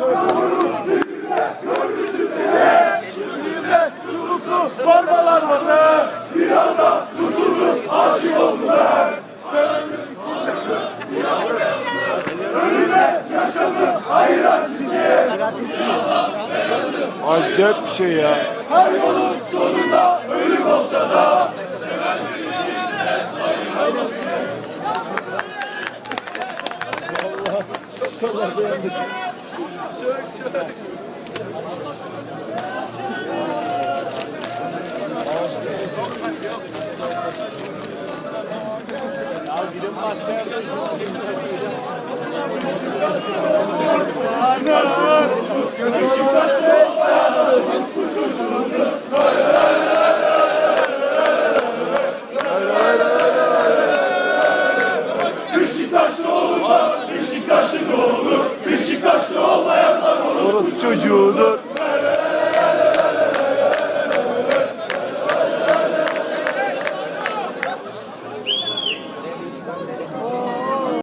Ayrılamasın Görmüşüm seni Sesliğimde çubuklu formalar vardı Bir anda tutuldum aşık oldum ben Ölüme yaşamı ayıran çizgi Acayip bir şey ya. Kaybolur sonunda ölüm olsa da Beşiktaş Orası çocuğudur.